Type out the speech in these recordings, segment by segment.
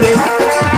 baby.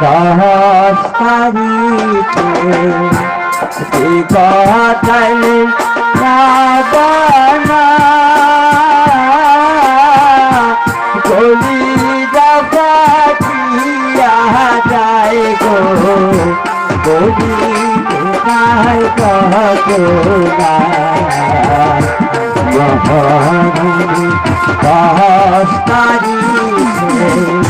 সহজ পারিতে যে কথাই রাবানা গলি যাবাতিয়া যায় গো গলি যায় গহনা মহানি সহজ পারিতে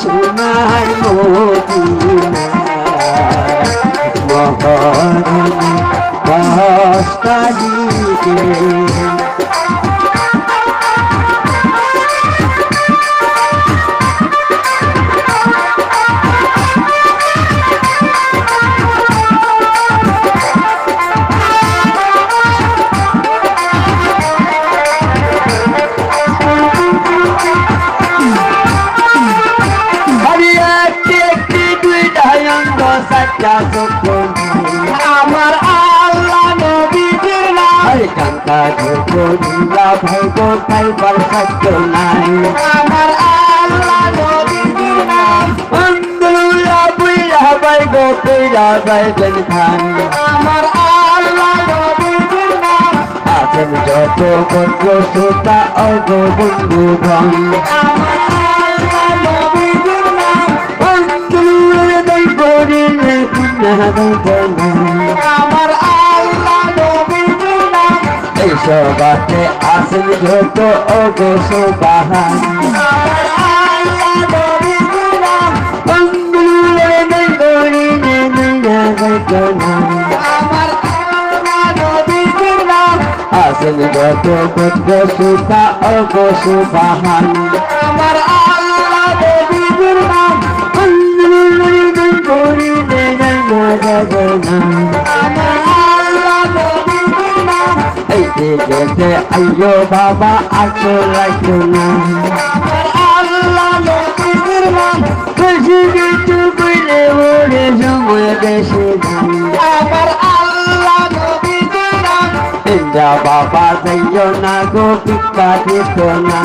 সোনার মহারণী কষ্টালিকে আমার আল্লাহ নবীজির নাম। কান্তা ঝোলা ভাই বল সত্য নাই। আমার আল্লাহ নবীজির নাম। বন্ধুরা বুইরা ভাই গোটাইরা ভাই বেন খান আমার আল্লাহ নবীজির নাম। আছেন যত বন্ধ শ্রোতা অগ বন্ধু ধন আমার আমার আল্লাহ নবীজির নাম এই আসেন যত অগ সোবাহান। আমার আল্লাহ নবীজির নাম বন্ধুরা দই করিলে পুনা দই আমার আল্লাহ নবীজির নাম আসেন যত অগ সোবাহান। আমার আল্লাহ নবীজির নাম যা বাবা যাইও না গো পিতা দিত না।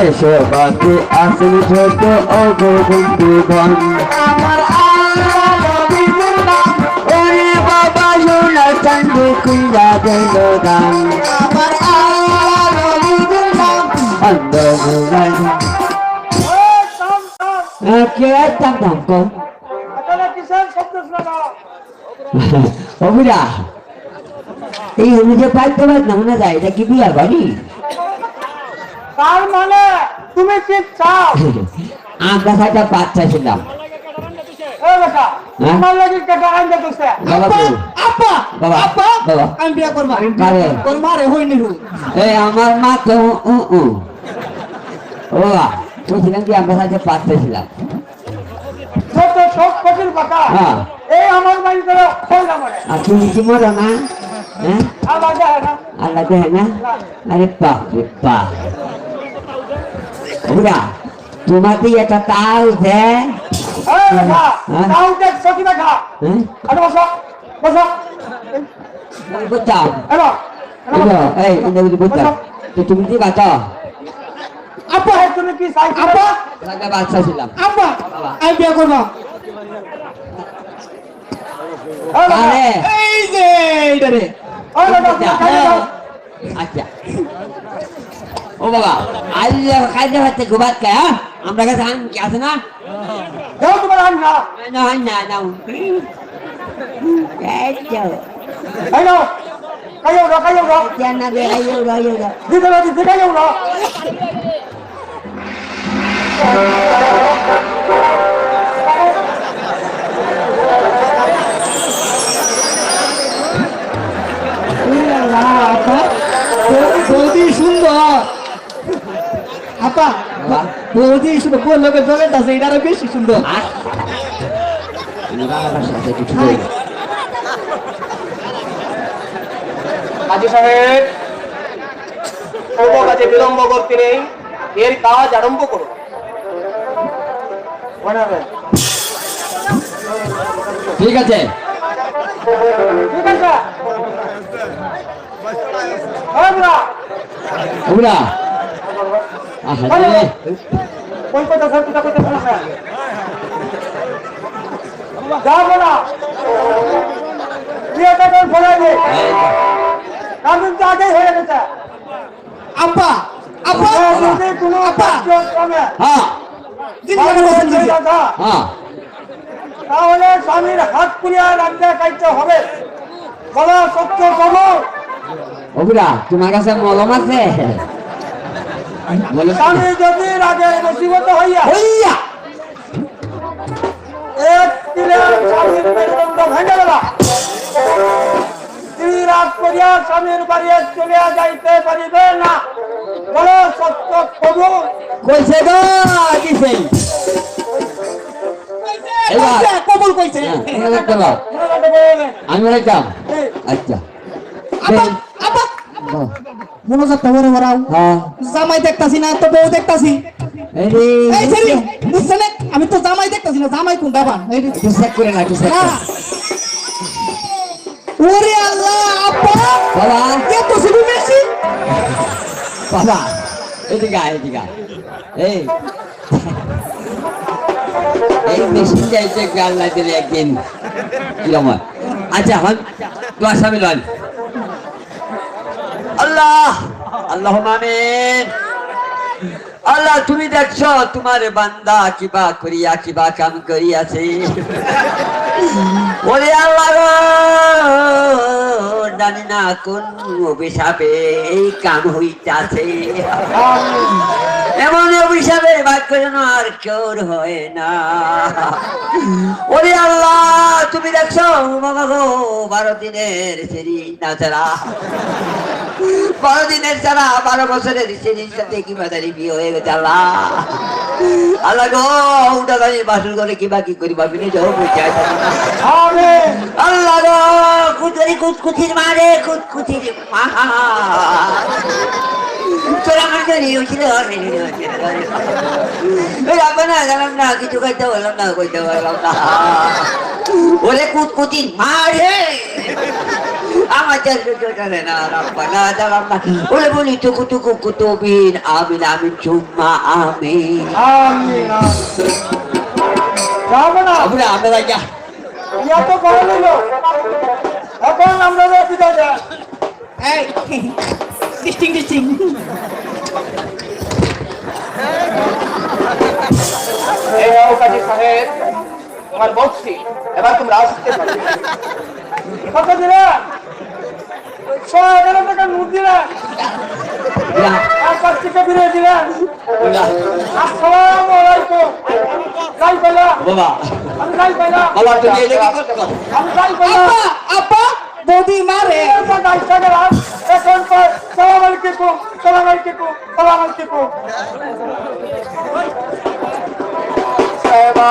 এসো বাতে আসেন ছোট, ও গো বন্ধু সোনা দিল দান আমার আল্লাহ নবীজির নাম অন্ধ ঘুরাই কে একদম দাম কম অবুরা এই অনুযায়ী পাইতে পার না মনে যায় এটা কি বিয়া বাড়ি তার মানে তুমি কি চাও। আমরা সাইটা বাচ্চা ছিলাম বেটা। আমার লাগি কেটা। আপা আপা আমি বিয়া এই মা তো উ উ ও বলছিলাম কি আমরা ছোট কঠিন কথা। হ্যাঁ। এই আমার মরে আর তুমি কি মরো না? হ্যাঁ? না। আল্লাহ দেয় না? আরে বাপ রে বাপ। ওরা তোমাকে একটা তাল দেয় হ্যাঁ? তুমি কি বাঁচা? হে তুমি কি আপা রাগা বাচ্চা ছিলাম। আপা আমি বিয়া করব। আরে এই যে এইটা রে। আচ্ছা। ও বাবা আজ খাইতে খাইতে ঘুমাত কে হ্যাঁ? আমরা কাছে আন কি আছে না দাও তোমার আন খা না হয় না না এই তো এই নাও খাইও দাও খাইও দাও জানা দে আইও আইও দিতে দাও দিতে খাইও দাও বৌদি সুন্দর আপা বাবা বৌদি জলের আছে এটা আরও বেশি সুন্দর। কাজী সাহেব কোনো কাজে বিলম্ব করতে নেই। এর কাজ আরম্ভ করুন। ঠিক আছে। ঠিক আছে। কথা স্যার কথা যাব না বিয়েটা কারণ তো আগেই হয়ে গেছে। যদি কোনো হ্যাঁ। হ্যাঁ। তাহলে স্বামীর হাত পুড়িয়া রাখতে খাইতে হবে। বলো সত্য বলো ওরা তোমার কাছে মলম আছে? স্বামী যদি রাগে বসীভূত হইয়া হইয়া! এক দিনে স্বামীর মেরুদণ্ড ভেঙে গেল। স্ত্রী রাগ করিয়া স্বামীর বাড়ি চলিয়া যাইতে পারিবে না। বলো সত্য কবুল কইছে গো কিছে কবুল কইছে। হ্যাঁ, আমি বলতাম আচ্ছা। আব্বা আব্বা বাহ, মনোযোগ তো বড় বড় হ্যাঁ জামাই দেখতাছি না তো বউ দেখতাছি এই রে, এই ছেলে বুঝছেন আমি তো জামাই দেখতেছি না জামাই কোন দাবান এই যে- একটু চেক করে না একটু চেক না। করে ওরে আল্লাহ আব্বা বাবা এত শুধু মেশি বাবা এদিকে আয় এদিকে আয়। এই এই মেশিনটা এসে গাল না দিলে একদিন কিরম হয় আচ্ছা হন তোমার স্বামী লন আল্লাহ আল্লাহ আমিন আল্লাহ তুমি দেখছ তোমার বান্দা কিবা করিয়া কিবা কাম করিয়াছে। ওরে আল্লাহ জানি না কোন অভিশাপে এই কাম হইতাছে। এমন বাক্য যেন আর কেউ হয় না। ওরে আল্লাহ, তুমি দেখছ বারো দিনের সেরি না ছাড়া। বারো দিনের ছাড়া বারো বছরের সেরির সাথে কি বাজারি বিয়ে হয়ে গেছে, আল্লাহ। আল্লাহ গো উঠা দাঁড়ি বাসুর করে কি বাকি করি ভাবি নিজে বুঝে আল্লাহ গো কুচুরি কুচকুচির মারে কুচকুচির মা তোরা আমার জন্য হয়েছিল না জানাম না কিছু কইতে বললাম না কইতে বললাম না। ওরে কুচকুচির মারে। আমার না ওরে বলি টুকু টুকু কুতুবিন আমিন আমিন চুম্মা আমিন আমিন যাব না আমরা আমরা যা ইয়া তো বড় হলো এখন আমরা বিদায় দেয় এই ডিস্টিং ডিস্টিং এই কাজী সাহেব তোমার বলছি এবার তোমরা আসতে পারো। কত দিলে ছয় এগারো টাকা নোট দিলে আর পাঁচ টাকা ফিরে দিলে আসসালামু আলাইকুম যাই পেলা বাবা। আমি যাই পেলা বাবা তুমি কি করছ আমি যাই আব্বা আব্বা বৌদি মারে। এখন পর সালাম আলাইকুম সালাম আলাইকুম সালাম আলাইকুম সাহেবা